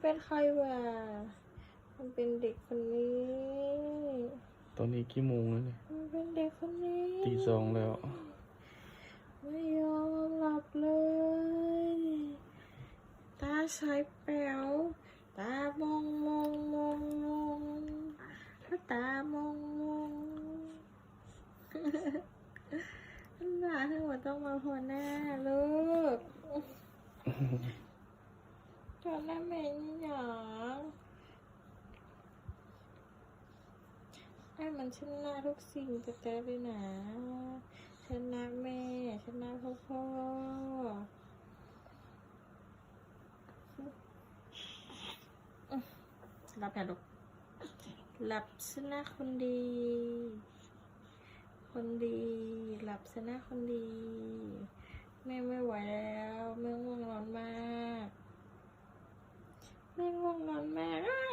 เป็นใครวะมันเป็นเด็กคนนี้ตอนนี้กี่โมงแล้วเนี่ยมันเป็นเด็กคนนี้ตีสองแล้ว ไม่ยอมหลับเลย ตาใสแป๋วตามองมองมองมองถ้าตามองมองหน้าทั้งหมดต้องมาหัวหน้าลูก ตอนนั้นแม่นี่หยอไอ้มันชนะทุกสิ่งแต่แต่เลยนะชนะแม่ชนะพ่อพ่อรับนะลูกหลับซะนะคนดี คนดี หลับซะนะคนดี แม่ไม่ไหวแล้วแม่ง่วงนอนมาก แม่ง่วงนอนมากอ้า